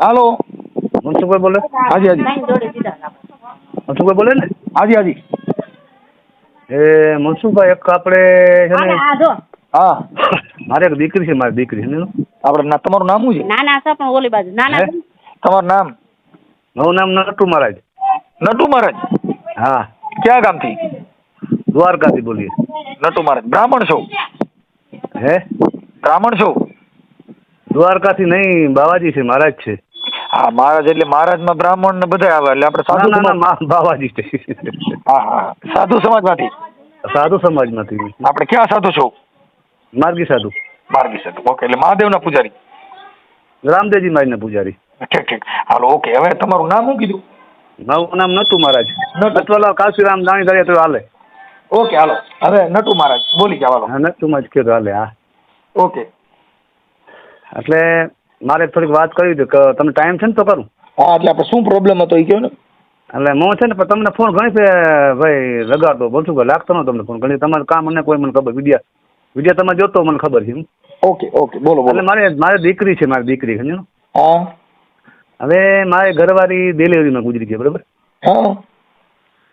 હાલો. મનસુખભાઈ બોલે? હાજી હાજી. મનસુખભાઈ બોલે ને? હાજી હાજી. એ મનસુખભાઈ એક આપણે છે ને હા. મારે એક દીકરી છે મારી દીકરી છે આપણે ના તમારું નામ શું છે? પણ ઓલી બાજુ? તમારું નામ? મારું નામ નટુ મહારાજ. નટુ મહારાજ? હા. ક્યાં ગામથી? દ્વારકાથી બોલીએ. નટુ મહારાજ. બ્રાહ્મણ છો? હે? બ્રાહ્મણ છો? દ્વારકાથી નહીં બાવાજી છે મહારાજ છે. હા મહારાજ એટલે મહારાજમાં બ્રાહ્મણ ને બધા આવે એટલે આપણે સાધુ ના ના ના સમાજ મા- બાવાજી છે. હા હા સાધુ સમાજમાંથી? સાધુ સમાજમાંથી. આપણે ક્યાં સાધુ છો? માર્ગી સાધુ. માર્ગી સાધુ. ઓકે એટલે મહાદેવના પૂજારી. રામદેવજી મારીના પૂજારી. ઠીક ઠીક. હાલો ઓકે. હવે તમારું નામ શું કીધું? મારું નામ નટુ મહારાજ. નટુ. નટવાલા કાશીરામ દાણી દરિયા તો હાલે. ઓકે હાલો. હવે નટુ મહારાજ બોલી જાવ હાલો. નટુ મહારાજ કીધું હાલે હા. ઓકે. એટલે મારે થોડીક વાત કરવી હતી કે તમને ટાઈમ છે ને તો કરું. હા એટલે આપણે શું પ્રોબ્લેમ હતો એ કહો ને? એટલે હું છે ને પણ તમને ફોન ઘણી ભાઈ લગાડતો. બોલશું કે લાગતો ન તમને ફોન ઘણી તમારું કામ મને કોઈ મને ખબર. વિડિયા વિડિયા તમે જોતો મને ખબર છે ઓકે ઓકે. બોલો એટલે મારે મારે દીકરી છે મારી દીકરી સમજો હા. હવે મારે ઘરવાળી ડિલિવરીમાં ગુજરી ગઈ બરાબર? હા.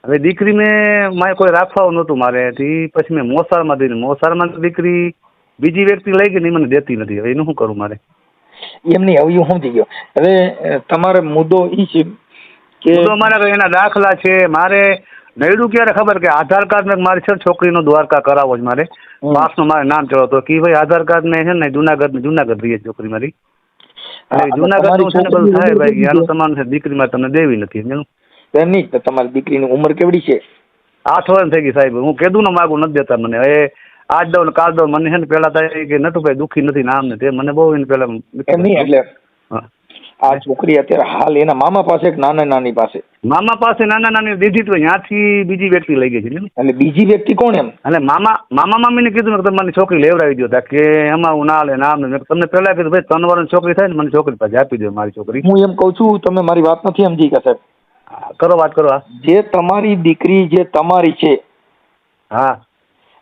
હવે દીકરી મેં મારે કોઈ રાખવા નહોતું મારે પછી મેં મોસાળમાં દીધી મોસાળમાં દીકરી બીજી વ્યક્તિ લઈ ગઈ ને મને દેતી નથી. હવે એનું શું કરું મારે? એમની હવે સમજી ગયો. હવે તમારે મુદ્દો એ છે કે મારા એના દાખલા છે. મારે નડ્યું ક્યારે ખબર કે આધાર કાર્ડ ને મારે છે છોકરીનો દ્વારકા કરાવો જ મારે. પાસનું મારે નામ ચડો. તો કે ભાઈ આધાર કાર્ડ ને છે ને જુનાગઢ જુનાગઢ રહીએ છોકરી મારી. જુનાગઢનું છે ને બધું થાય ભાઈ. આનું છે? દીકરી મારે તમને દેવી નથી? નહીં તમારી દીકરીની ઉંમર કેવડી છે? આઠ વર્ષ થઈ ગઈ સાહેબ. હું કીધું ને માગું નથી દેતા મને. હવે આજ દઉં ને કાલ દઉં મને છે ને પેલા થાય કે નટુભાઈ દુઃખી નથી નામ ને તે મને બહુ એને પેલા નહીં એટલે આ છોકરી અત્યારે હાલ એના મામા પાસે નાના નાની પાસે. મામા પાસે નાના નાની દીધી તો ત્યાંથી બીજી વ્યક્તિ લઈ ગઈ છે એટલે બીજી વ્યક્તિ કોણ એમ? એટલે મામા મામા મામીને કીધું કે તમારી છોકરી લેવડાવી દો તા કે એમાં હું ના લે ના ને. તમને પહેલા કીધું ભાઈ ત્રણ વર્ષ છોકરી થાય ને મને છોકરી પાસે આપી દો મારી છોકરી. હું એમ કહું છું તમે મારી વાત નથી સમજી કે સાહેબ. કરો વાત કરો જે તમારી દીકરી જે તમારી છે હા.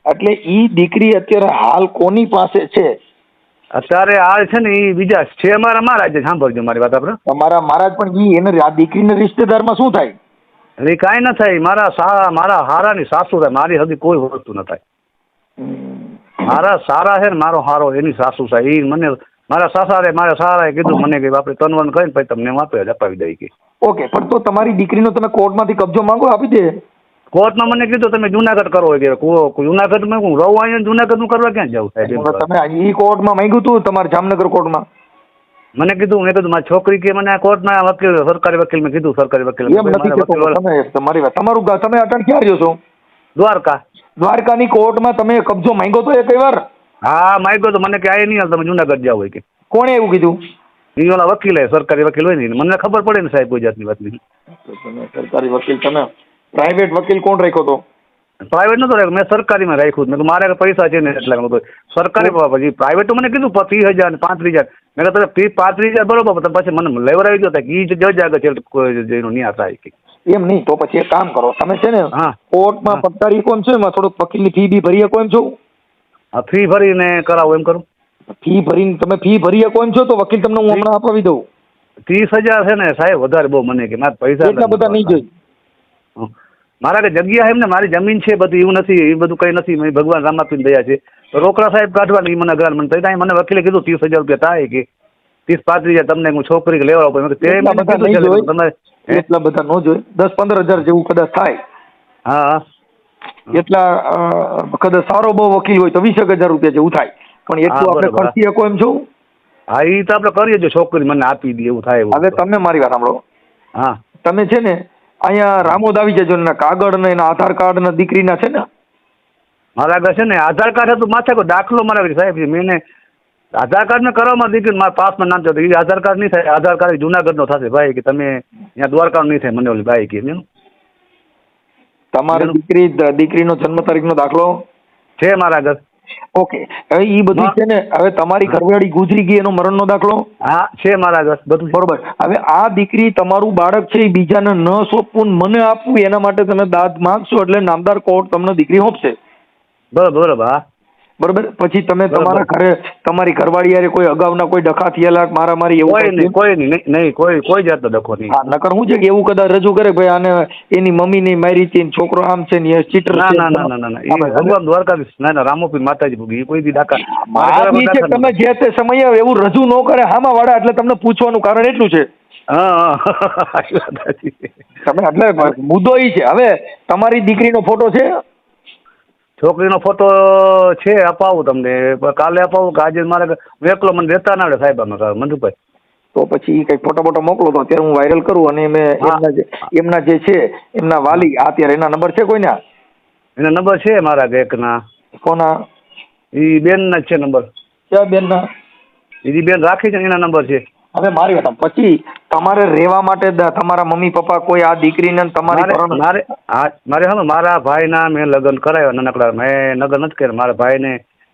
એટલે ઈ દીકરી અત્યારે હાલ કોની પાસે છે? અત્યારે હાલ છે ને એ બીજા છે. અમારા મહારાજ સાંભળજો મારી વાત આપણે. તમારા મહારાજ પણ ઈ એને આ દીકરીને રિશ્તેદારમાં શું થાય? એટલે એ કાંઈ ન થાય. મારા સારા મારા હારાની સાસુ થાય. મારી હજી કોઈ વસ્તુ ન થાય. મારા સારા છે ને મારો હારો એની સાસુ થાય. એ મને મારા સાસારે મારા સારાએ કીધું મને કે આપણે તનવન કરીને પછી તમને હું આપે અપાવી દઈ કે. ઓકે પણ તો તમારી દીકરીનો તમે કોર્ટમાંથી કબજો માંગો આપી દે. કોર્ટમાં મને કીધું તમે જુનાગઢ કરો. કે જુનાગઢમાં હું રહું અહીંયા જુનાગઢનું કરવા ક્યાં જાઉં? સાહેબ તમે ઈ કોર્ટમાં માંગ્યું હતું તમારે જામનગર કોર્ટમાં? મને કીધું મેં કીધું મારી છોકરી કે મને આ કોર્ટના વકીલ સરકારી વકીલ મેં કીધું સરકારી વકીલ તમારી વાત તમારું તમે અટણ ક્યાં રહ્યો છો? દ્વારકા. દ્વારકાની કોર્ટમાં તમે કબજો માંગ્યો તો એક વાર? હા માગ્યો તો મને કે આ નહીં હાલ તમે જુનાગઢ જાઓ. હોય કે. કોણે એવું કીધું? એ ઓલા વકીલ સરકારી વકીલ હોય ને મને ખબર પડે ને સાહેબ કોઈ જાતની વાત નહીં સરકારી વકીલ તમે પ્રાઇવેટ વકીલ કોણ રાખ્યો તો પ્રાઇવેટ નતો રાખ્યો. મેં સરકારીમાં રાખ્યું. મેં મારે પૈસા છે ને એટલે મેં સરકારી પછી પ્રાઇવેટ મને કીધું ત્રીસ હજાર ને પાંત્રીસ હજાર. મેં તમે પાંત્રીસ હજાર બરોબર પછી મને લેવડાવી દો કે એ જજ આગળ છે જેનો થાય કે. એમ નહીં તો પછી એક કામ કરો. તમે છે ને હા. કોર્ટમાં હા. પત્તારી કોમ છો? એમાં થોડુંક વકીલની ફી બી ભરી શકો એમ છો? આ ફી ભરીને કરાવો એમ કરું? ફી ભરીને તમે ફી ભરી શકો એમ છો? તો વકીલ તમને હું હમણાં અપાવી દઉં. ત્રીસ હજાર છે ને સાહેબ વધારે બહુ મને કે મારે પૈસા એટલા બધા નહીં જોઈ. હં. મારા કે જગ્યા એમ ને મારી જમીન છે બધું એવું નથી એ બધું કંઈ નથી મેં ભગવાન રામાપીની દયા છે. તો રોકડા સાહેબ કાઢવાની મને અગર મને ત્યાં મને વકીલે કીધું ત્રીસ હજાર રૂપિયા થાય કે ત્રીસ પાંત્રીસ હજાર તમને હું છોકરી લેવા પડે. તમે એટલા બધા ન જોઈ દસ પંદર હજાર જેવું કદાચ થાય. હા. એટલા કદાચ સારો બહુ વકીલ હોય તો વીસ હજાર રૂપિયા જેવું થાય. પણ એટલું આપણે ખર્ચી શકો એમ છું? હા એ તો આપણે કરીએ છોકરી મને આપી દે એવું થાય હવે તમે મારી વાત સાંભળો. હા. તમે છે ને અહીંયા રામોદ આવી જજો ને એના કાગળ ને એના આધાર કાર્ડ ને દીકરીના છે ને. મારા આગળ છે ને આધાર કાર્ડ હતું માથે કોઈ દાખલો મારા આગળ સાહેબ. મેં આધાર કાર્ડ મેં કરવામાં દીકરી મારા પાસમાં નામ છે એ આધાર કાર્ડ નહીં થાય આધાર કાર્ડ જુનાગઢનો થશે ભાઈ કે તમે ત્યાં દ્વારકા નહીં થાય મને ઓલી ભાઈ કે તમારી દીકરી દીકરીનો જન્મ તારીખનો દાખલો? છે મારા આગળ. ઓકે. હવે ઈ બધું છે ને હવે તમારી ઘરવાળી ગુજરી ગઈ એનો મરણનો દાખલો? હા છે મારા આગળ બધું. બરોબર. હવે આ દીકરી તમારું બાળક છે એ બીજાને ન સોંપવું મને આપવું એના માટે તમે દાદ માગશો એટલે નામદાર કોર્ટ તમને દીકરી સોંપશે. બરોબર બરોબર હા. બરોબર? પછી તમે તમારા ઘરે તમારી ઘરવાળી યારે કોઈ અગાઉના કોઈ ડખા થયેલા મારામારી એવું કોઈ નહીં કોઈ નહીં નહીં, કોઈ કોઈ જાતનો ડખો નહીં. હા નકર શું છે કે એવું કદાચ રજૂ કરે ભાઈ આને એની મમ્મી ની મારી હતી છોકરો આમ છે ને ચીટર ના ના ના ના ના. ના એ ભગવાન દ્વારકાધીશ. ના ના રામોપી માતાજી ભૂગી. કોઈ દી ડાકા છે તમે જે તે સમયે એવું રજૂ ન કરે હામાં વાળા એટલે તમને પૂછવાનું કારણ એટલું છે. તમે એટલે મુદ્દો એ છે. હવે તમારી દીકરીનો ફોટો છે છોકરીનો ફોટો છે અપાવું તમને. કાલે અપાવું કે આજે મારે હું એકલો મને રહેતા ના આવડે સાહેબ આમાં મંજુભાઈ. તો પછી કઈ ફોટો ફોટો મોકલો તો અત્યારે હું વાયરલ કરું અને મેં એમના જે એમના જે છે એમના વાલી આ અત્યારે એના નંબર છે કોઈના? એના નંબર છે મારા એકના કોના? એ બેનના છે નંબર. ક્યાં બેનના? એ બેન રાખી છે એના નંબર છે. હવે મારી વાત પછી તમારે રહેવા માટે તમારા મમ્મી પપ્પા કોઈ આ દીકરીને તમારી મારે મારે હા મારે હા ભાઈના મેં લગ્ન કરાવ્યા નાનકડા મેં લગ્ન નથી કર્યા. મારા ભાઈને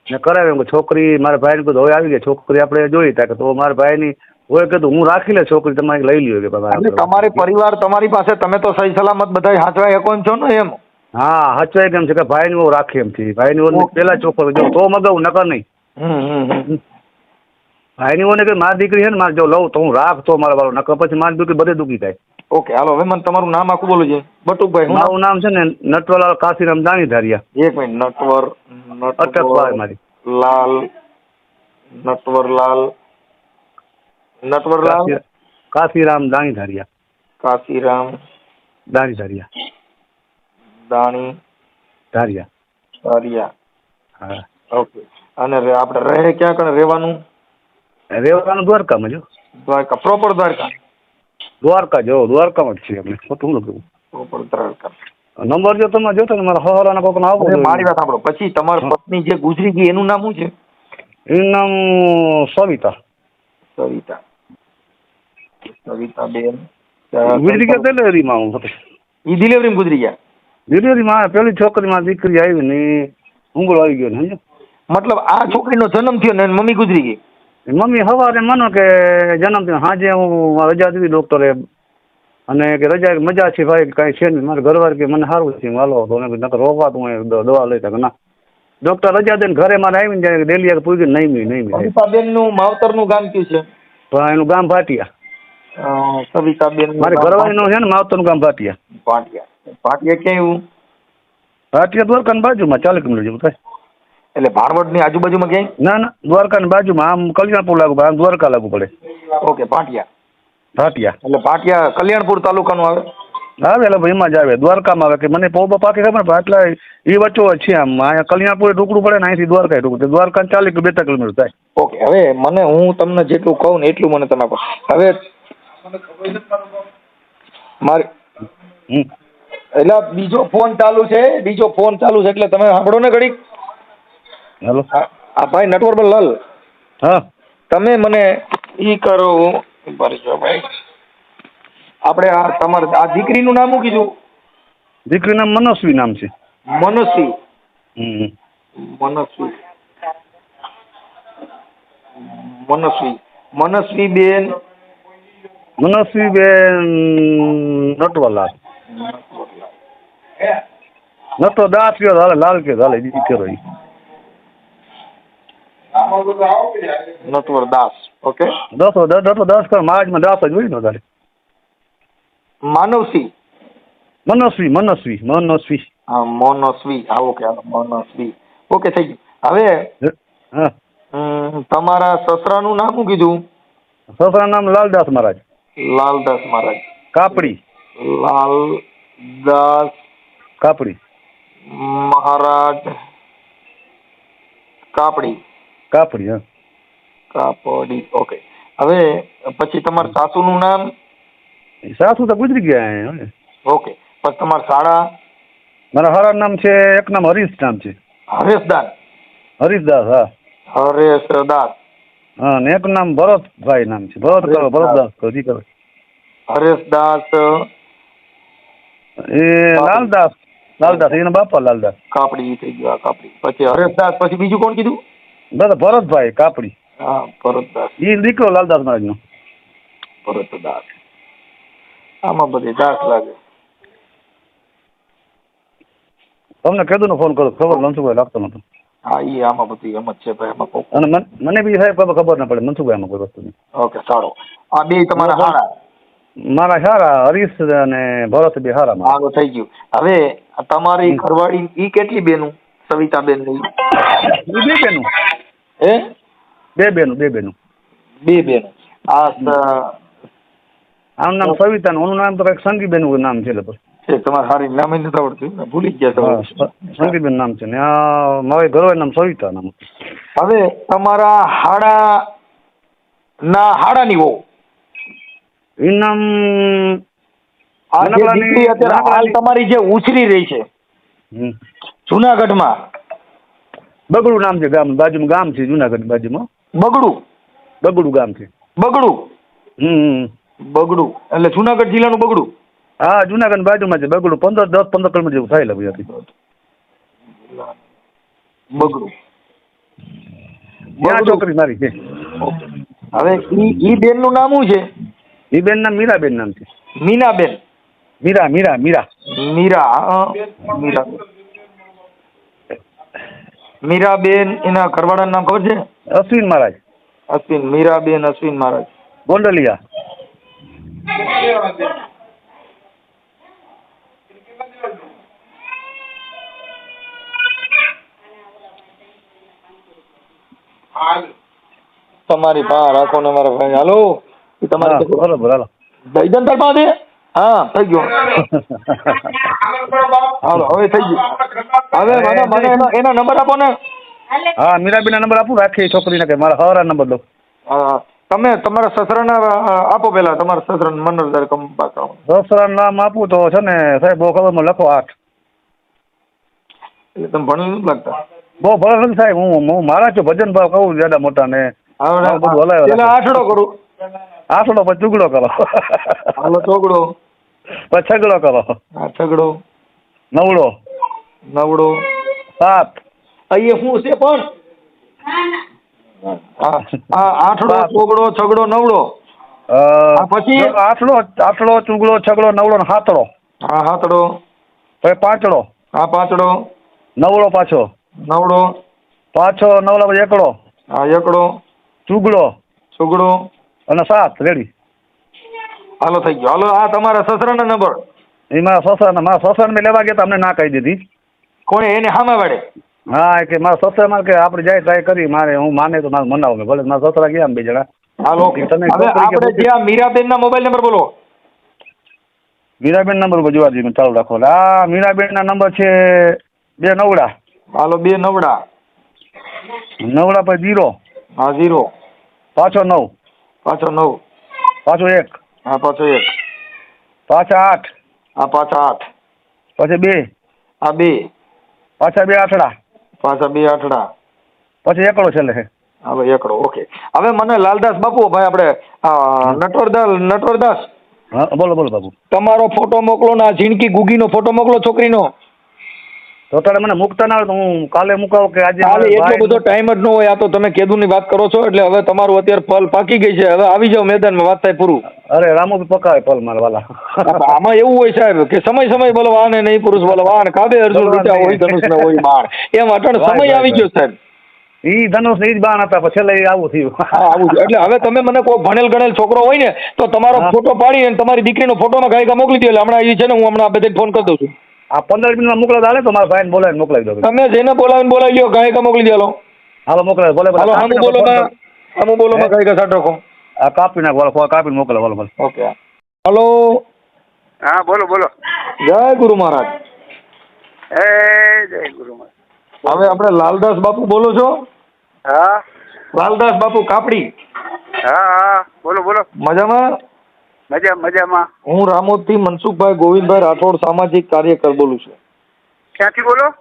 મેં કરાવ્યું. છોકરી મારા ભાઈને કીધું હવે આવી ગઈ છોકરી આપણે જોઈ તા. કે તો મારા ભાઈની હોય કીધું હું રાખી લે છોકરી તમારી લઈ લ્યો. કે બાબા તમારી પરિવાર તમારી પાસે તમે તો સહી સલામત બધા હાચવાય શકો છો ને એમ? હા હાચવાય કેમ છે કે ભાઈની બહુ રાખી એમ છે. ભાઈની પેલા છોકરો જો તો મગાવું નકર નહીં. ભાઈની ઓને કે મારી દીકરી છે ને મારે જો લઉં તો હું રાખ તો મારા વાળો નકર પછી મારી દીકરી બધે દુખી થાય. ઓકે હાલો હવે મને તમારું નામ આખું બોલું છે બટુકભાઈ મારું નામ છે ને નટવરલાલ કાશીરામ દાણી ધારિયા એક મિનિટ નટવર નટવર મારી. લાલ નટવરલાલ નટવરલાલ? કાશી- કાશીરામ દાણી ધારિયા કાશીરામ દાણી ધારિયા દાણી ધારિયા. ધારિયા હા. ઓકે. અને આપણે રહે ક્યાં કણ? રહેવાનું? રેવાનું દ્વારકામાં જો. દ્વારકા પ્રોપર દ્વારકા. દ્વારકા જો દ્વારકામાં જ છીએ અમે ખોટું લખું પ્રોપર દ્વારકા. નંબર જો તમે જોતો ને મારા હવાલાના કોકનો આપો હવે મારી વાત સાંભળો. પછી તમારી પત્ની જે ગુજરી ગઈ એનું નામ શું છે? એનું નામ સવિતા. સવિતા. સવિતા બેન. ગુજરી ગયા ડિલિવરીમાં હું હતો. ઈ ડિલિવરી ગુજરી ગયા? ડિલિવરીમાં પેલી છોકરીમાં દીકરી આવી ને એ ઊંઘળો આવી ગયો ને મતલબ આ છોકરીનો જન્મ થયો ને મમ્મી ગુજરી ગઈ? મમ્મી સવારે માનો કે જન્મદિન હાજે સાંજે હું રજા દીધી ડોક્ટરે અને કે રજા મજા છે ભાઈ કાંઈ છે નહીં. મારે ઘરવાર કે મને સારું છે હું હાલો તો નકર રોપાતું હોય દ- દવા લઈ શકે ના. ડોક્ટર રજા દે ઘરે મારે આવીને જાય ડેલી પૂરી નહીં મી નહીં મી સવિતાબેનનું માવતરનું ગામ કયું છે? પણ એનું ગામ ભાટિયા. કવિતાબેન મારે ઘરવાળીનું છે ને માવતરનું ગામ ભાટિયા. ભાટિયા. ભાટિયા ક્યાં એવું? ભાટિયા દ્વારકાની બાજુમાં ચાલીસ કિલોમીટર જેવું થાય. એટલે ભાણવડની આજુબાજુમાં ક્યાંય? ના ના દ્વારકાની બાજુમાં. આમ કલ્યાણપુર લાગુ પડે આમ દ્વારકા લાગુ પડે. ઓકે ભાટિયા ભાટિયા એટલે ભાટિયા કલ્યાણપુર તાલુકાનું આવે? આવે એટલે એમાં જ આવે. દ્વારકામાં આવે. કે મને પૌ પાકે ખબર પણ આટલા એ વચ્ચો છે આમ. અહીંયા કલ્યાણપુર ઢુકડું પડે ને અહીંથી દ્વારકા ઢુકડું દ્વારકા ચાલીસ કે ત્રણ કિલોમીટર થાય. ઓકે હવે મને હું તમને જેટલું કહું ને એટલું મને તમે હવે મારી એટલે બીજો ફોન ચાલુ છે બીજો ફોન ચાલુ છે એટલે તમે સાંભળો ને ઘડીક. હેલો. આ ભાઈ નટવરબલ લાલ. હા. તમે મને ઈ કરો. ઊભા રહેજો ભાઈ. આપણે આ તમારે આ દીકરીનું નામ શું કીધું? દીકરી નામ મનસ્વી નામ છે. મનસ્વી. હમ મનસ્વી. મનસ્વી. મનસ્વી બેન. મનસ્વી બેન નટવરલાલ. નટો દાસ કયો હાલે લાલ કયો હાલે ઈ. કરો નટવર દાસ ઓકે દસો દસો દસ કર માર્ચમાં દાસ જ હોય ને તારે માનવસી મનસ્વી મનસ્વી મનસ્વી હા મનસ્વી હા ઓકે મનસ્વી ઓકે થઈ ગયું હવે હા તમારા સસરાનું નામ શું કીધું સસરા નામ લાલદાસ મહારાજ લાલદાસ મહારાજ કાપડી લાલદાસ કાપડી મહારાજ કાપડી કાપડી હા. કાપડી ઓકે. હવે પછી તમારા સાસુનું નામ? સાસુ તો ગુજરી ગયા હે. ઓકે. પછી તમારા શાળા? મારા હારા નામ છે એક નામ હરીશ નામ છે. હરેશદાસ. હરીશદાસ હા. હરેશદાસ. હા ને એક નામ ભરતભાઈ નામ છે. ભરત કરો ભરતદાસ કરો જી કરો. હરેશદાસ. એ લાલદાસ લાલદાસ એના બાપા લાલદાસ. કાપડી થઈ ગયું કાપડી. પછી હરેશદાસ પછી બીજું કોણ કીધું? દાદા ભરતભાઈ કાપડી હા ભરતદાસ એ દીકરો લાલદાસ મહારાજનો ભરતદાસ આમાં બધી દાસ લાગે તમને કેદું ફોન કરો ખબર લંચુભાઈ લાગતો નતો હા એ આમાં બધી એમ જ છે ભાઈ એમાં અને મને બી સાહેબ ખબર ના પડે મનસુખભાઈ આમાં કોઈ વસ્તુની ઓકે સારું આ બે તમારા હારા મારા હારા હરીશ અને ભરત બી હારા મારા. થઈ ગયું હવે તમારી ઘરવાળી ઈ કેટલી બેનું સવિતાબેન બે બેનું? હે? બે બેનું બે બેનું. બે બેનું. આ આનું નામ સવિતા નું નામ તો કંઈક સંગીબેન નામ છે લગભગ છે તમારે હારી નામે નથી આવડતું ભૂલી ગયા તમે. સંગીબેન નામ છે ને આ મારે ઘરવાળી નામ સવિતા નામ. હવે તમારા હાડા ના હાડાની વહુ. એ નામ તમારી જે ઉછરી રહી છે. જુનાગઢમાં? બગડું નામ છે ગામ બાજુમાં ગામ છે જુનાગઢ બાજુમાં. બગડું? બગડું ગામ છે. બગડું? હમ. બગડું. એટલે જુનાગઢ જિલ્લાનું બગડું? હા જુનાગઢ બાજુમાં છે બગડું. પંદર દસ પંદર કિલોમીટર જેવું થાય લગભગ. બગડું. ત્યાં છોકરી મારી છે. હવે ઈ ઈ બેનનું નામ શું છે? એ બેન નામ મીરાબેન નામ છે. મીનાબેન. મીરા મીરા મીરા. મીરા મીરા. મીરાબેન એના ઘરવાળાનું નામ ખબર છે? અશ્વિન મહારાજ. અશ્વિન મીરાબેન અશ્વિન મહારાજ. ગોંડલિયા. તમારી પા રાખો ને મારા ભાઈ. હાલો? તમારી બરોબર હાલો. દઈદન તાર પાસે? હા થઈ ગયો. હાલો હવે થઈ ગયું. હવે મને મને એનો એનો નંબર આપો ને. હા મીરાબેન નંબર આપું રાખી છોકરીને કે મારા હવારા નંબર દો. હા, તમે તમારા સસરાના આપો પેલા તમારા સસરાને મનોરદાર કંપા કરો નામ આપું તો છે ને સાહેબ બહુ ખબરમાં લખો આઠ. એટલે તમે ભણી નથી લાગતા? બહુ નથી સાહેબ હું હું મારા છું ભજન ભાવ કહું જ્યાદા મોટા ને. બધું હલાવ્યા આઠડો કરું. આઠડો પછી ચુગડો કરો. હાલો ચોગડો. છગડો કરો. છગડો. નવડો. નવડો. સાત. અહીંયા શું છે પણ? આઠડો ચોગડો છગડો નવડો. પછી? આઠડો આઠડો ચુગડો છગડો નવડો ને હાથડો આ હાથડો પછી પાંચડો. આ પાંચડો. નવડો પાછો. નવડો. પાછો નવડો પછી એકડો. આ એકડો. ચુગડો. ચુગડો. અને સાત રેડી. હાલો થઈ ગયો. હાલો આ તમારા સસરાના નંબર. એમાં સસરા મારા સસરાને મેં લેવા ગયા તમને ના કહી દીધી. કોણે? એને સામે વાળે? હા કે મારા સસરા મારે કે આપણે જાય ટ્રાય કરી મારે હું માને તો મારે મનાવું ભલે મારા સસરા ગયા બે જણા. હાલો તમે આપણે જ્યાં મીરાબેન ના મોબાઈલ નંબર બોલો. મીરાબેન નંબર ઉપર જોવા દઈએ ચાલુ રાખો. આ આ મીરાબેનના નંબર છે બે નવડા. હાલો બે નવડા. નવડા પછી જીરો હા ઝીરો. પાછો નવ. પાછો નવ. પાછો એક. હા પાછો એક. પાછા આઠ. આ પાછા આઠ. પછી બે. આ બે. પાછા બે આઠડા. પાછા બે આઠડા. પછી એકડો છેલ્લે. છે હવે એકડો ઓકે. હવે મને લાલદાસ બાપુ ભાઈ આપણે નટવરદાસ નટવરદાસ. હા બોલો બોલો બાબુ તમારો ફોટો મોકલો ને આ ઝીણકી ગુગીનો ફોટો મોકલો છોકરીનો. તો તારે મને મૂકતા ના તો હું કાલે મુકાવું કે આજે કાલે એટલો બધો ટાઈમ જ ન હોય આ તો તમે કેદુની વાત કરો છો એટલે હવે તમારું અત્યારે ફલ પાકી ગઈ છે હવે આવી જાઓ મેદાનમાં વાત થાય પૂરું. અરે રામુ પકાવે ફલ મારા વાલા. આમાં એવું હોય સાહેબ કે સમય સમય બલવાન નહીં પુરુષ બલવાન કાબે અર્જુન બલવાન હોય. ધનુષ ને હોય બાણ. એમ અટણ સમય આવી ગયો સાહેબ. ઈ ધનુષ ઈ જ બાણ હતા પછી લઈ આવું થયું. આવું એટલે હવે તમે મને કોઈ ભણેલ ગણેલ છોકરો હોય ને તો તમારો ફોટો પાડી અને તમારી દીકરીનો ફોટોમાં ગાયકા મોકલી દો એટલે હમણાં એ છે ને હું હમણાં બધે ફોન કરી દઉં છું. આ પંદર મિનિટમાં મોકલો તો હાલે તો મારા ભાઈને બોલાવીને મોકલાવી દો. તમે જેને બોલાવીને બોલાવી લ્યો ગાયકા મોકલી દેલો. હાલો મોકલાવે બોલે હાલો હમુ બોલો માં બોલો માં હે? ગાયકા સાટ રાખો આ કાપી નાખ વાળો કાપીને મોકલો વાળો બોલો ઓકે હલો. હા બોલો બોલો. જય ગુરુ મહારાજ. એ જય ગુરુ મહારાજ. હવે આપણે લાલદાસ બાપુ બોલો છો? હા. લાલદાસ બાપુ કાપડી. હા હા. બોલો બોલો. મજામાં? મજા મજામાં? હું રામોદથી મનસુખભાઈ ગોવિંદભાઈ રાઠોડ સામાજિક કાર્યકર બોલું છું. ક્યાંથી બોલો?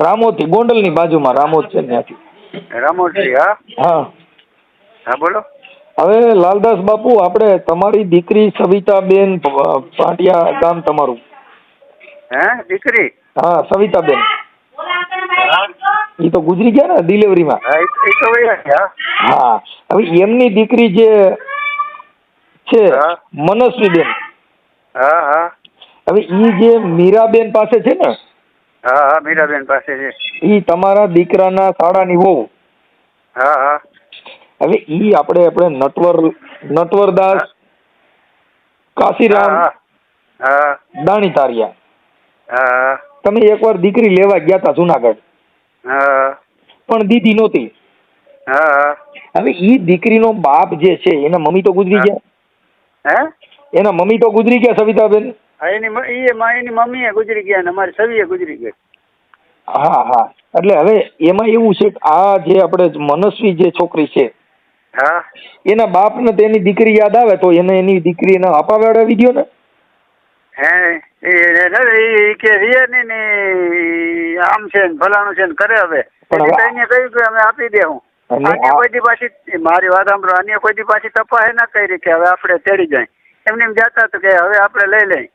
રામોદથી ગોંડલની બાજુમાં રામોદ છે ત્યાંથી. રામોશ્રી હા? હા. હા બોલો. હવે લાલદાસ બાપુ આપણે તમારી દીકરી સવિતાબેન બેન પાટિયા ગામ તમારું. હે દીકરી? હા સવિતાબેન. બેન એ તો ગુજરી ગયા ને ડિલિવરીમાં. હા. હવે એમની દીકરી જે છે. મનસ્વીબેન. હા હા. હવે ઈ જે મીરાબેન પાસે છે ને હા હા મીરાબેન પાસે છે. ઈ તમારા દીકરાના શાળાની વહુ હા હા. હવે ઈ આપણે આપણે નટવર નટવરદાસ કાશીરામ હા દાણી તારિયા હા તમે એકવાર દીકરી લેવા ગયા હતા જુનાગઢ. હા પણ દીધી નહોતી. હા. હવે ઈ દીકરીનો બાપ જે છે એના મમ્મી તો ગુજરી ગયા. હે? એના મમ્મી તો ગુજરી ગયા સવિતાબેન. એની એ એની મમ્મીએ ગુજરી ગયા ને અમારી છવીએ ગુજરી ગઈ. હા હા. એટલે હવે એમાં એવું છે કે આ જે આપણે મનસ્વી જે છોકરી છે હા. એના બાપને તેની દીકરી યાદ આવે તો એને એની દીકરી એને અપાવડાવી દ્યો ને? હે એ કે રીએ ની ને આમ છે ને ફલાણું છે ને કરે હવે. કહ્યું કે અમે આપી દે હું અન્ય કોઈ દી પાછી મારી વાત સાંભળો અન્ય કોઈ દી પાછી તપાસે ના કરી કે હવે આપણે તેડી જાય. એમને એમ જાતા તો કે હવે આપણે લઈ લઈ.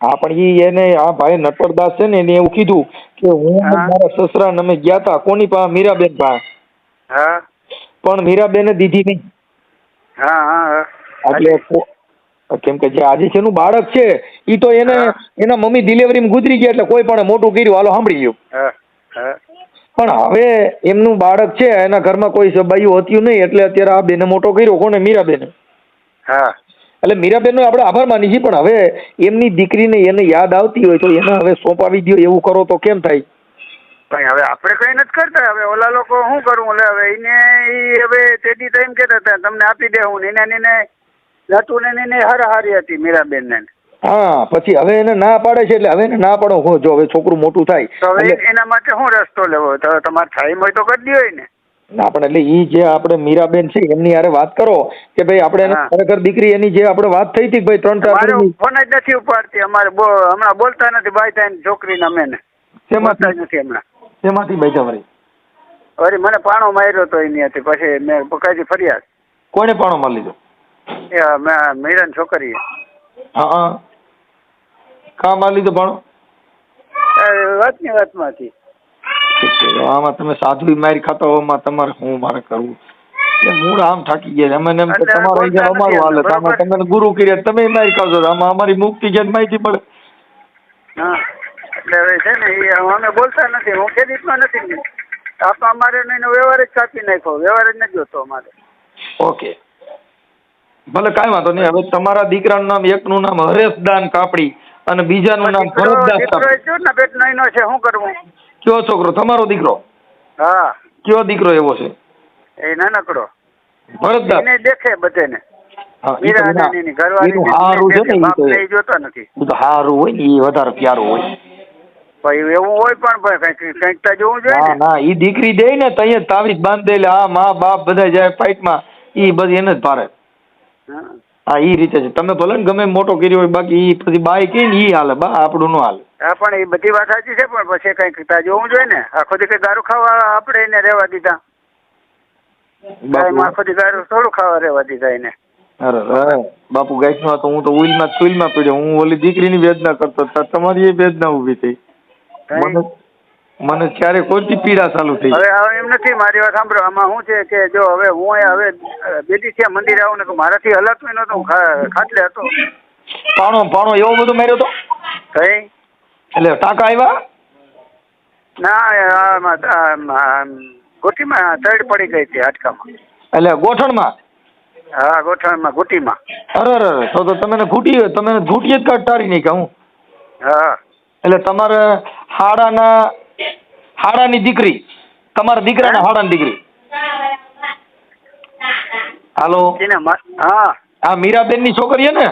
હા પણ ઈ એને આ ભાઈ નટવરદાસ છે ને એને એવું કીધું કે હું મારા સસરા અમે ગયા તા કોની પાસે મીરાબેન પા. હા. પણ મીરાબેને દીધી નહીં. હા હા હા. એટલે કેમ કે જે આજે છે નું બાળક છે ઈ તો એને એના મમ્મી ડિલિવરીમાં ગુજરી ગયા એટલે કોઈ પણ મોટું કર્યું હાલો સાંભળી ગયું. હા હા. પણ હવે એમનું બાળક છે એના ઘરમાં કોઈ સબાયું હતું નહીં એટલે અત્યારે આ બેને મોટો કર્યો. કોને મીરાબેને. હા. એટલે મીરાબેનનો આપણે આભાર માની છીએ પણ હવે એમની દીકરીને એને યાદ આવતી હોય તો એને હવે સોંપાવી દો એવું કરો તો કેમ થાય? પણ હવે આપણે કઈ નથી કરતા. હવે ઓલા લોકો શું કરવું એટલે હવે એને એ હવે તેથી ટાઈમ કહેતા હતા તમને આપી દે હું. ને એને એને ને હર હારી હતી મીરાબેન ને હા પછી હવે એને ના પાડે છે એટલે હવે એને ના પાડો. હો જો હવે છોકરું મોટું થાય તો હવે એટલે એના માટે શું રસ્તો લેવો? તો તમારે થાય હોય તો કરી દો ને ના પણ એટલે એ જે આપણે મીરાબેન છે એમની યારે વાત કરો કે ભાઈ આપણે એને ખરેખર દીકરી એની જે આપણે વાત થઈ હતી ભાઈ ત્રણ ચાર ફોન જ નથી ઉપાડતી. અમારે હમણાં બોલતા નથી. ભાઈ થાય છોકરીને અમે ને શેમાંથી? નથી હમણાં. શેમાંથી ભાઈ વળી અરે મને પાણો માર્યો તો એની હતી પછી મેં પકાજી ફરિયાદ. કોને પાણો મારી લીધો? એ મેં મીરાની છોકરીએ. હા. હા આ લીધું એ વાતની વાતમાંથી. આમાં તમે સાધુ મારી ખાતા હો માં તમારે હું મારે કરવું? એટલે મૂળ આમ થાકી ગયા અમે એમ કે તમારો અહીંયા અમારું નથી હાલે. આમાં તમે ગુરુ કર્યા તમે મારી ખાવ છો આમાં અમારી મુક્તિ ક્યાંક માહિતી મળે હા એટલે હવે છે ને એ અમે બોલતા નથી હું ખેડૂતમાં નથી આપ અમારે એનો વ્યવહાર જ કાપી નાખ્યો. વ્યવહાર જ નથી જોતો અમારે. ઓકે. ભલે કાંઈ વાંધો નહીં. હવે તમારા દીકરાનું નામ એકનું નામ હરેશદાન કાપડી. અને બીજાનું નામ ભરતદાસ છે? શું કરવું? કયો છોકરો? તમારો દીકરો? હા. કયો દીકરો એવો છે? એ નાનકડો. ભરતદાસ. એને દેખે બધેને. દીકરી દે ને તૈયાર તાવીજ બાંધ દે આ મા બાપ બધા જાય ફાઇટમાં ઈ બધી એને જ ભારે. હા. એ રીતે છે. તમે ભલે ને ગમે મોટો કર્યો હોય બાકી એ પછી બાઈ કે ને એ હાલે બા આપણું નો હાલે. હા પણ એ બધી વાત સાચી છે પણ પછી કંઈક તો જોવું જોઈએ ને. આખો દી કઈ દારૂ ખાવા આપણે એને રહેવા દીધા. આખો દી દારૂ થોડું ખાવા રહેવા દીધા એને. અરે બાપુ ગાઈસમાં તો હું તો ઉઈલમાં ચુઈલમાં પડ્યો. હું ઓલી દીકરીની વેદના કરતો તમારી એ વેદના ઊભી થઈ. મને મને ક્યારે કોઈથી પીડા ચાલુ થઈ હવે હવે એમ નથી મારી વાત સાંભળો. આમાં શું છે કે જો હવે હું હવે બેટી છે મંદિરે આવું ને તો મારાથી હલાતું ખા- ખાટલે હતો. પાણો પાણો એવો બધો માર્યો તો? કઈ? એટલે ટાંકા આવ્યા ના ગોટીમાં તડ પડી ગઈ હતી હાટકામાં એટલે ગોઠણમાં? હા ગોઠણમાં ગોટીમાં અરે અરે તો તો તમે ઘૂટી તમે એને જ કાઢ તારી નહીં હું. હા. એટલે તમારે હાડાના હાડાની દીકરી. તમારા દીકરાના હાડાની દીકરી. હાલો. હા. આ મીરાબેનની છોકરી ને?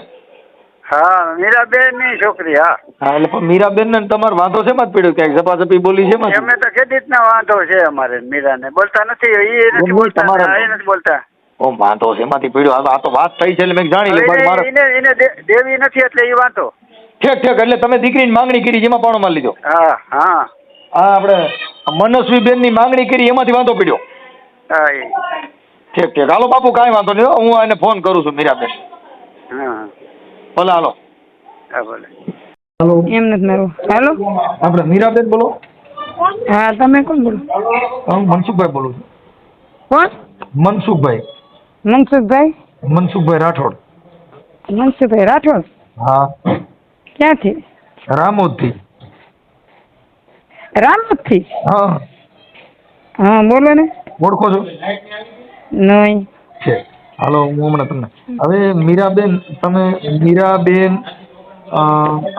હા મીરાબેનની છોકરી હા. હા એટલે પણ મીરાબેન ને તમારે વાંધો છે જ પડ્યો? ક્યાંક ઝપાઝપી બોલી છે માં એમને તો ખેતીત ના વાંધો છે અમારે મીરાને? બોલતા નથી એ નથી બોલતા ને એ નથી બોલતા. ઓ વાંધો છે એમાંથી પડ્યો. હવે આ તો વાત થઈ છે એટલે મેં જાણી લે મારે એને એને દેવી નથી એટલે એ વાંધો. ઠેક ઠેક એટલે તમે દીકરીની માંગણી કરી જેમાં પાણો મારી લીધો. હા હા. હા આપણે મનસ્વી બેનની માંગણી કરી એમાંથી વાંધો પડ્યો. હા એ. ઠીક ઠીક. હાલો બાપુ કાંઈ વાંધો નહીં. હું એને ફોન કરું છું મીરાબેન. હા. ભલે હાલો. હા ભલે. હાલો. એમ નથી મારું. હાલો. આપણે મીરાબેન બોલો. હા તમે કોણ બોલો? હું મનસુખભાઈ બોલું છું. કોણ? મનસુખભાઈ. મનસુખભાઈ? મનસુખભાઈ રાઠોડ. મનસુખભાઈ રાઠોડ? હા. ક્યાંથી? રામોદથી. રામથી હા. હા બોલો ને. ઓળખો છો? નહીં. છે. હાલો હું હમણાં તમને. હવે મીરાબેન તમે મીરાબેન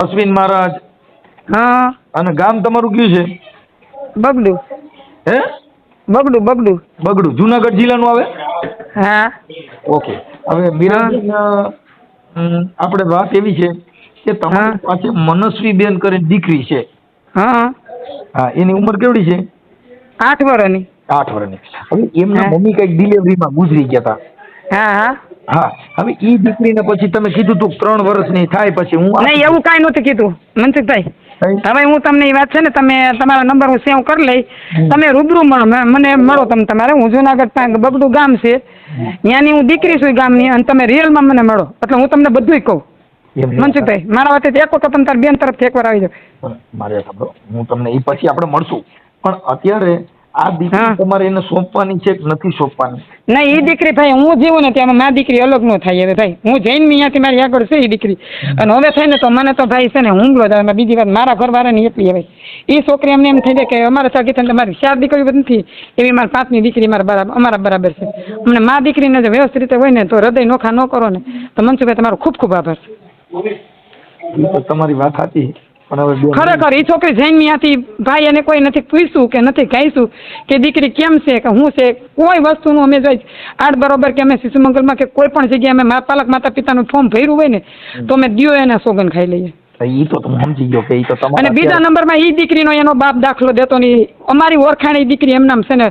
અશ્વિન મહારાજ હા. અને ગામ તમારું કયું છે? બગડું. હે? બગડું બગડું. બગડું. જુનાગઢ જિલ્લાનું આવે? હા. ઓકે. હવે મીરાબેન આપણે વાત એવી છે કે તમારી. પાસે મનસ્વી બેન કરીને દીકરી છે. હા. હા એની ઉંમર કેવડી છે? આઠ વર્ષની આઠ વર્ષની હવે એમના મમ્મી કંઈક ડિલિવરીમાં ગુજરી ગયા હતા હા હા. હા હવે એ દીકરીને પછી તમે કીધું તું ત્રણ વર્ષની થાય પછી હું નહીં એવું કાંઈ નહોતું કીધું મનસુખભાઈ. હવે હું તમને એ વાત છે ને તમે તમારા નંબર હું સેવ કરી લઈ તમે રૂબરૂ મળો મને મળો તમે તમારે. હું જુનાગઢ બગડું ગામ છે. ત્યાંની હું દીકરી છું ગામની અને તમે રિયલમાં મને મળો. એટલે હું તમને બધુંય કહું. મનસુખભાઈ મારા વખતે એક વખત તમે તાર બેન તરફથી એકવાર આવી જાવ મારે સાંભળો હું તમને એ પછી આપણે મળશું. પણ અત્યારે આ દીકરી તમારે એને સોંપવાની છે કે નથી સોંપવાની? નહીં એ દીકરી ભાઈ હું જીવું ને ત્યાં મારી દીકરી અલગ ન થાય હવે ભાઈ. હું જઈને અહીંયાથી મારી આગળ છે એ દીકરી. અને હવે થાય ને તો મને તો ભાઈ છે ને હુમલો જ આવે બીજી વાત મારા ઘરવાળાની એટલી હવે. એ છોકરી અમને એમ થઈ જાય કે અમારા સગી થઈને મારી ચાર દીકરીઓ નથી. એવી મારી પાંચમી દીકરી મારા બરાબર અમારા બરાબર છે. અમને મા દીકરીને જો વ્યવસ્થિત રીતે હોય ને તો હૃદય નોખા ન કરો ને. તો મનસુખભાઈ તમારો ખૂબ ખૂબ આભાર. તમારી વાત સાચી ખરેખર એ છોકરી જઈને હતી ભાઈ એને કોઈ નથી પૂછ્યું કે નથી કહીશું કે દીકરી કેમ છે કે હું છે કોઈ વસ્તુનું અમે જોઈ આઠ બરોબર કે અમે શિશુ મંગલમાં કે કોઈ પણ જગ્યાએ અમે પાલક માતા પિતાનું ફોર્મ ભર્યું હોય ને તો અમે દિયો એના સોગન ખાઈ લઈએ. ઈ તો તમે સમજી ગયો કે ઈ તો અને બીજા નંબરમાં એ દીકરીનો એનો બાપ દાખલો દેતો નહીં. અમારી ઓળખાણ દીકરી એમનામ છે ને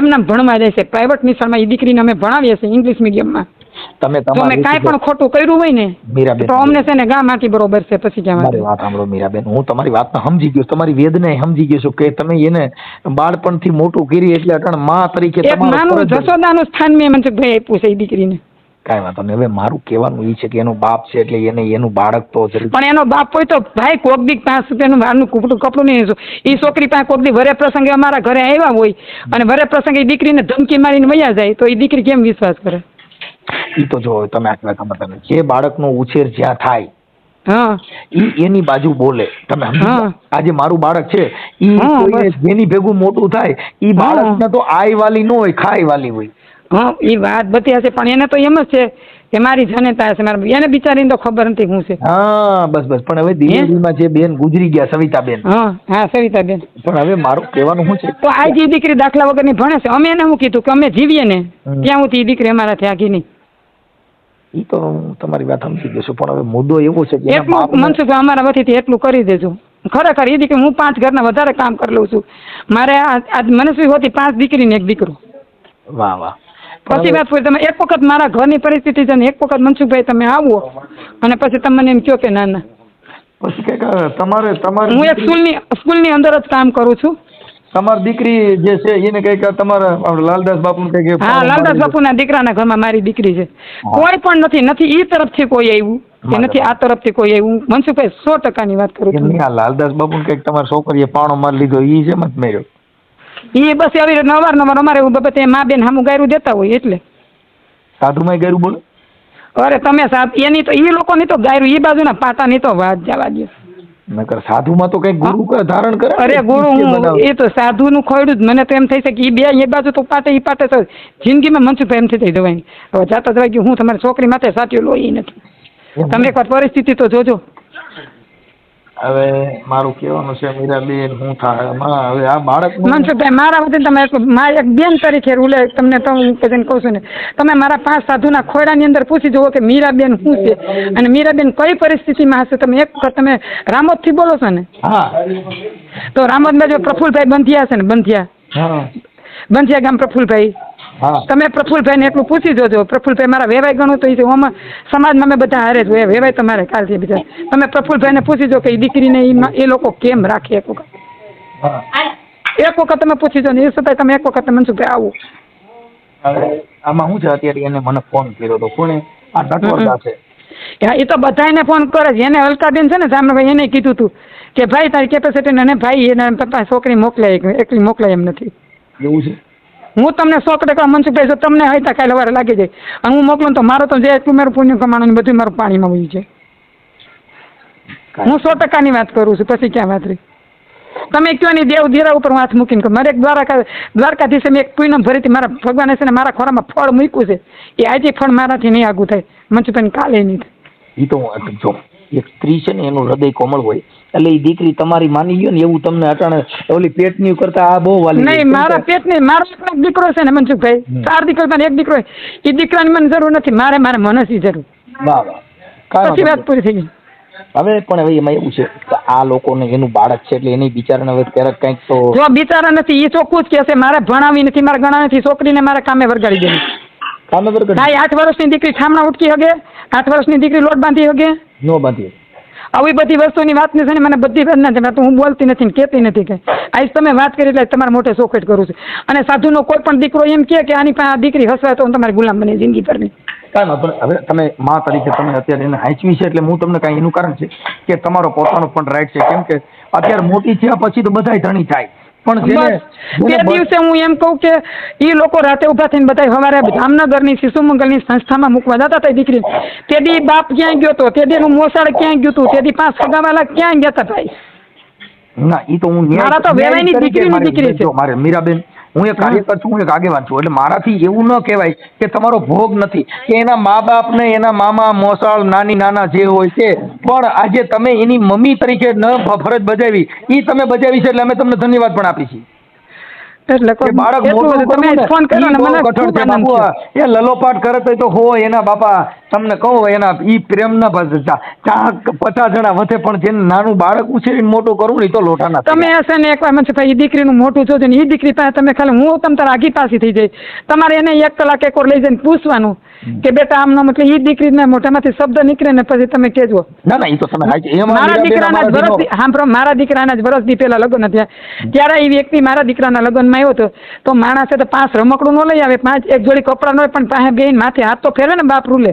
એમનામ ભણવા જાય છે. પ્રાઇવેટ નિશાળમાં ઈ દીકરીને અમે ભણાવીએ છીએ ઇંગ્લિશ મીડિયમમાં તમે અમે કાંઈ પણ ખોટું કર્યું હોય ને મીરાબેન તો અમને છે ને ગામ આથી બરોબર છે પછી ક્યાં મારી વાત સાંભળો મીરાબેન હું તમારી વાતને સમજી ગયો તમારી વેદના સમજી ગયો છું કે તમે એને બાળપણથી મોટું કરી એટલે અટણમાં તરીકે એક નાનું જસોદાનું સ્થાન મેં મનસુખભાઈ આપ્યું છે એ દીકરીને. કાંઈ વાંધો નહીં હવે મારું કહેવાનું એ છે કે એનો બાપ છે એટલે એને એનું બાળક તો પણ એનો બાપ હોય તો ભાઈ કોક દી પાંચ રૂપિયાનું બહારનું કપડું કપડું નહીં એ છોકરી પાસે કોક દી વરે પ્રસંગે અમારા ઘરે આવ્યા હોય અને વરે પ્રસંગે એ દીકરીને ધમકી મારીને વયા જાય તો એ દીકરી કેમ વિશ્વાસ કરે? ઈ તો જો તમે આટલા ખબર તમે જે બાળકનો ઉછેર જ્યાં થાય ઈ એની બાજુ બોલે તમે? આજે મારું બાળક છે ઈ. જેની ભેગું મોટું થાય ઈ. બાળકને તો આય વાલી ન હોય ખાઈ વાલી હોય હા એ વાત બધી હશે પણ એને તો એમ જ છે કે મારી જનતા છે મારા એને બિચારીને તો ખબર નથી હું છે. હા બસ બસ. પણ હવે દિલ્હીમાં જે બેન ગુજરી ગયા સવિતાબેન. હા હા સવિતાબેન. પણ હવે મારું કહેવાનું શું છે? તો આ જે દીકરી દાખલા વગરની ભણે છે અમે એને શું કીધું કે અમે જીવીએ ને ત્યાં હું એ દીકરી અમારાથી આગી નહીં. ઈ તો તમારી વાત સમજી ગયો છું પણ હવે મુદ્દો એવો છે કે એટલું મનસુખ અમારા વતીથી એટલું કરી દેજો. ખરેખર એ દીકરી હું પાંચ ઘરના વધારે કામ કરી લઉં છું. મારે આ મનસ્વી હોતી પાંચ દીકરી ને એક દીકરો. વાહ વાહ. પછી વાત પૂરી તમે એક વખત મારા ઘરની પરિસ્થિતિ છે ને એક વખત મનસુખભાઈ તમે આવો અને પછી તમને એમ કહો કે ના ના. પછી કે તમારે તમારે હું એક સ્કૂલની સ્કૂલની અંદર જ કામ કરું છું. તમારી દીકરી જે છે એને કંઈક તમારા આપણે લાલદાસ બાપુ કંઈક હા લાલદાસ બાપુના દીકરાના ઘરમાં મારી દીકરી છે. કોઈ પણ નથી નથી ઈ તરફથી કોઈ આવ્યું કે નથી આ તરફથી કોઈ આવ્યું. મનસુખભાઈ સો ટકાની વાત કરું છું. લાલદાસ બાપુ કંઈક તમારી છોકરીએ પાણો મારી લીધો ઈ છે મત મેર્યો એ બસ આવી રીતે અવારનવાર અમારે બાબતે મા બેન સામું ગાયરું દેતા હોય એટલે. સાધુમાં ગાયરું બોલો? અરે તમે સાહેબ એની તો એ લોકોની તો ગાયરું એ બાજુના પાટાની તો વાત જવા દો નકર સાધુમાં તો કઈ ગુરુ ધારણ કરે અરે ગુરુ હું એ તો સાધુનું ખોયડું જ મને તો એમ થઈ છે કે એ બે એ બાજુ તો પાટે એ પાટે તો જિંદગીમાં મનસુખભાઈ એમ થઈ જાય દવાઈ. હવે જાતા દવાઈ ગયું હું તમારી છોકરી માટે સાચું લો એ નથી તમે એકવાર પરિસ્થિતિ તો જોજો. હવે મારું કહેવાનું છે મીરાબેન હું થાય. માં હવે આ બાળક મનસુખભાઈ મારા વતી તમે મારા એક બેન તરીકે રૂલે. તમને તો હું કહું છું ને. તમે મારા પાંચ સાધુના ખોડાની અંદર પૂછી જુઓ કે મીરાબેન શું છે. અને મીરાબેન કઈ પરિસ્થિતિમાં હશે? તમે એક તમે રામોદથી બોલો છો ને? હા. તો રામોદમાં જો પ્રફુલભાઈ બંધિયા છે ને બંધિયા. હા. બંધિયા ગામ પ્રફુલભાઈ. તમે પ્રફુલભાઈને એટલું પૂછી જોજો. પ્રફુલભાઈ મારા વેવાય ગણું તો એ છે. ઓમાં સમાજમાં અમે બધા હારે જ હોય વેવાય તમારે કાલથી બીજા. તમે પ્રફુલભાઈને પૂછી જો કે એ દીકરીને એ લોકો કેમ રાખે એક વખત? એક વખત તમે પૂછી જો ને એ છતાં તમે એક વખત મનસુખભાઈ આવું. આમાં શું છે? અત્યારે એને મને ફોન કર્યો તો. કોણે? આ નટવરદા છે. હા એ તો બધાને ફોન કરે છે. એને અલકાબેન છે ને જામનભાઈ એને કીધું હતું કે ભાઈ તારી કેપેસિટી ને ભાઈ એને પપ્પા છોકરી મોકલાય એકલી મોકલાય એમ નથી. એવું છે? હું તમને સો ટકા મનસુખભાઈ જો તમને હોય તો કાલે વારે લાગી જાય. અને હું મોકલું તો મારો તો જે એટલું મારું પુણ્ય કમાવાનું બધું મારું પાણીમાં વહી છે હું સો ટકાની વાત કરું છું પછી ક્યાં વાત રહી? તમે કયો ની દેવ દેરા ઉપર હાથ મૂકીને મારે એક દ્વારકા દ્વારકાધીશે મેં એક પૂનમ ભરી હતી મારા ભગવાને છે ને મારા ખોરામાં ફળ મૂક્યું છે. એ આજે ફળ મારાથી નહીં આગું થાય. મનસુખભાઈ કાલે નહીં થાય. એ તો હું જો એક સ્ત્રી છે ને એનું હૃદય કોમળ હોય. એટલે એ દીકરી તમારી માની ગયો ને એવું તમને અટાણે ઓલી પેટની કરતા આ બહુ વાલી નહીં મારા પેટની મારો એક દીકરો છે ને મનસુખભાઈ ચાર દીકરો એક દીકરો એ દીકરાની મને જરૂર નથી મારે મારે મનસી જરૂર. વાહ વાહ. પછી વાત પૂરી થઈ ગઈ. હવે પણ હવે એમાં એવું છે કે આ લોકોને એનું બાળક છે એટલે એની બિચારાને હવે ક્યારેક કંઈક તો જો બિચારા નથી એ ચોખ્ખું જ કહેશે મારે ભણાવી નથી મારે ગણા નથી છોકરીને મારે કામે વરગાડી દેવી. કામે બરકત કાંઈ આઠ વર્ષની દીકરી ઠામણા ઉટકી હગે આઠ વર્ષની દીકરી લોટ બાંધી હગે. નો બાંધી આવી બધી વસ્તુની વાત છે ને મને બધી વાત નથી તો હું બોલતી નથી ને કહેતી નથી કે. આજ તમે વાત કરી એટલે તમારા મોટે ચોખેટ કરું છું. અને સાધુનો કોઈ પણ દીકરો એમ કહે કે આની પાસે આ દીકરી હસવાય તો હું તમારી ગુલામ બની જિંદગી ભરની. કાંઈ વાંધો. હવે તમે મા તરીકે તમે અત્યારે એને હાંચવી છે એટલે હું તમને કાંઈ એનું કારણ છે કે તમારો પોતાનો પણ રાઈટ છે. કેમ કે અત્યારે મોટી થયા પછી તો બધાય ધણી થાય. પણ જેને બસ તે જેને બ- દિવસે હું એમ કહું કે એ લોકો રાતે ઊભા થઈને બધા સવારે જામનગરની શિશુમંગલની સંસ્થામાં મૂકવા જતા હતા દીકરી. તે દી બાપ ક્યાં ગયો તો? તે દી મોસાળ ક્યાં ગયું હતું તે? દી પાંચ સગાવાલા ક્યાં ગયા હતા ભાઈ? ના એ તો હું મારા તો વેવાઈની દીકરીની દીકરી છે. મારે મીરાબેન હું એક કાર્યકર છું હું એક આગેવાન છું. એટલે મારાથી એવું ન કહેવાય કે તમારો ભોગ નથી. કે એના મા બાપને એના મામા મોસાળ નાની નાના જે હોય છે પણ આજે તમે એની મમ્મી તરીકે ન ફરજ બજાવી. એ તમે બજાવી છે એટલે અમે તમને ધન્યવાદ પણ આપીએ છીએ. એટલે બાળક મોટું બધું તમે ને, ફોન કર્યો ને મને કઠણ છે બાપુ. એ લલોપાટ કરે તો તો હોય એના બાપા તમને કહું એના ઈ પ્રેમના બસ ચા- ચા પચાસ જણા વધે પણ જેને નાનું બાળક ઉછેરીને મોટું કરવું ને તો લોઠાના તમે હશે ને એકવાર મને ભાઈ દીકરીનું મોટું જોજો ને એ દીકરી પાસે તમે ખાલી હું તમ તારા આગી પાસી થઈ જાય તમારે એને એક કલાક એક લઈ જઈને પૂછવાનું કે બેટા આમ ન મતલબ એ દીકરીના મોઢામાંથી શબ્દ નીકળે ને પછી તમે કેજો ના ના ઈ તો તમે મારા દીકરાના જ વરસ સાંભળો મારા દીકરાના જ વરસથી પહેલા લગ્ન થયા. ત્યારે એ વ્યક્તિ મારા દીકરાના લગ્નમાં આવ્યો હતો તો માણસે તો પાંચ રમકડું ન લઈ આવે પાંચ એક જોડી કપડાં ન હોય પણ પાસે બેન માથે હાથ તો ફેરવે ને બાપ રૂલે.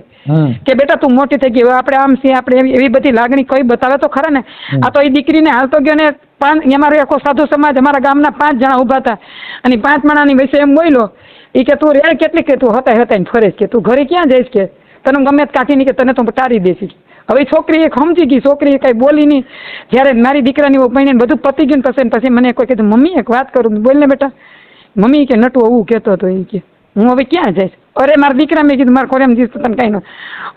કે બેટા તું મોટી થઈ ગઈ હવે આપણે આમ છીએ આપણે એવી બધી લાગણી કઈ બતાવે તો ખરા ને. આ તો એ દીકરીને હાલ તો ગયો ને પાંચ અમારો આખો સાધુ સમાજ અમારા ગામના પાંચ જણા ઊભા હતા. અને પાંચ માણાની વિશે એમ બોલ્યો એ કે તું રેડ કેટલી કે તું હતા હતા ફરે કે તું ઘરે ક્યાં જઈશ કે? તને ગમે તે કાઢી નહીં કે તને તો ટારી દેશી હવે છોકરી એક સમજી ગઈ છોકરી કઈ બોલી નહીં. જ્યારે મારી દીકરાની ઉપઈને બધું પતી ગયું પછી પછી મને કોઈ કીધું મમ્મી એક વાત કરું બોલ ને બેટા. મમ્મી કે નટુ આવું કહેતો હતો એ કે. હું હવે ક્યાં જઈશ? અરે મારા દીકરા મેં કીધું મારા ખોરેમ જીશ તને કાંઈ ન.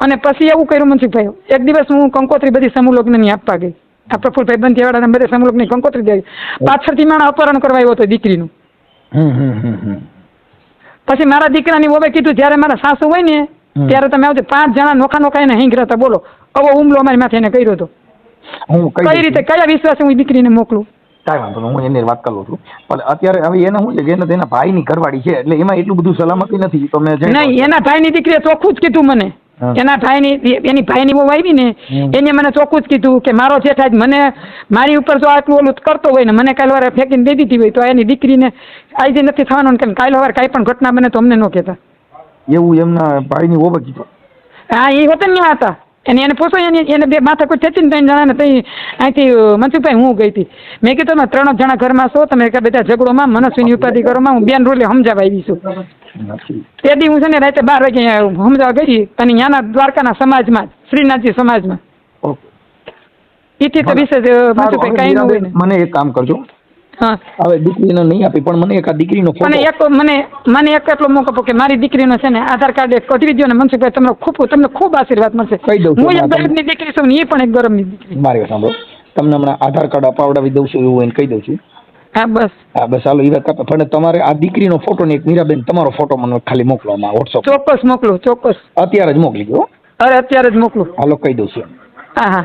અને પછી એવું કર્યું મનસુખભાઈ એક દિવસ હું કંકોત્રી બધી સમૂહ લગ્નની આપવા ગઈ. આ પ્રફુલભાઈ બંધીવાળાને બધે સમૂહ લગ્નની કંકોત્રી દે પાછળથી મારા અપહરણ કરવા આવ્યો હતો દીકરીનું. પછી મારા દીકરાની વોવે કીધું જ્યારે મારા સાસુ હોય ને ત્યારે તમે આવજો. પાંચ જણા નોખા નોખા એને હિંગ રહેતા બોલો. આવો હુમલો અમારી માથે એને કર્યો હતો હું કઈ રીતે? કયા વિશ્વાસે હું દીકરીને મોકલું? કાંઈ વાંધો નહીં હું એની વાત કરું છું. પણ અત્યારે હવે એને શું છે કે એને તેના ભાઈની ઘરવાળી છે એટલે એમાં એટલું બધું સલામતી નથી તો મેં નહીં એના ભાઈની દીકરીએ ચોખ્ખું જ કીધું મને. એના ભાઈની એની ભાઈની બહુ આવી ને એને મને ચોખ્ખું જ કીધું કે મારો જેઠાજ મને મારી ઉપર જો આટલું ઓલું કરતો હોય ને મને કાલ વારે ફેંકીને દે દીધી હોય તો એની દીકરીને આજે નથી થવાનું કે કાલ વાર કાંઈ પણ ઘટના બને તો અમને ન કહેતા. એવું એમના ભાઈની ઓબત કીધું. હા એ હોતે ને હતા એને એને પૂછો એને એને બે માથા કોઈ થતી ને ત્રણ જણાને તઈ અહીંથી મનસુખભાઈ હું ગઈ હતી. મેં કીધું તમે ત્રણ જ જણા ઘરમાં છો તમે કે બધા ઝઘડોમાં મનસ્વીની ઉપાધિ કરોમાં હું બેન રોલે સમજાવવા આવી છું. તે દી હું છે ને રાતે બાર વાગે સમજાવવા ગઈ હતી અને ત્યાંના દ્વારકાના સમાજમાં શ્રીનાથજી સમાજમાં. એથી તો વિશે મનસુખભાઈ કાંઈ ન હોય મને એક કામ કરજો. હવે દીકરીનો નહીં આપી પણ મને એક આ દીકરીનો મને એક મને મને એક એટલો મોકો આપો કે મારી દીકરીનો છે ને આધાર કાર્ડ એક કઢવી દો ને મનસુખભાઈ તમને ખૂબ તમને ખૂબ આશીર્વાદ મળશે. કહી દઉં હું એક ગરીબની દીકરી છું ને એ પણ એક ગરમની દીકરી. મારી વાત સાંભળો. તમને હમણાં આધાર કાર્ડ અપાવડાવી દઉં છું એવું એને કહી દઉં છું. હા બસ. હા બસ હાલો એ વાત કાપે પણ તમારે આ દીકરીનો ફોટો ને એક મીરાબેન તમારો ફોટો મને ખાલી મોકલવામાં વોટ્સઅપ ચોક્કસ મોકલો ચોક્કસ. અત્યારે જ મોકલી દો અરે અત્યારે જ મોકલું. હાલો કહી દઉં છું. હા હા.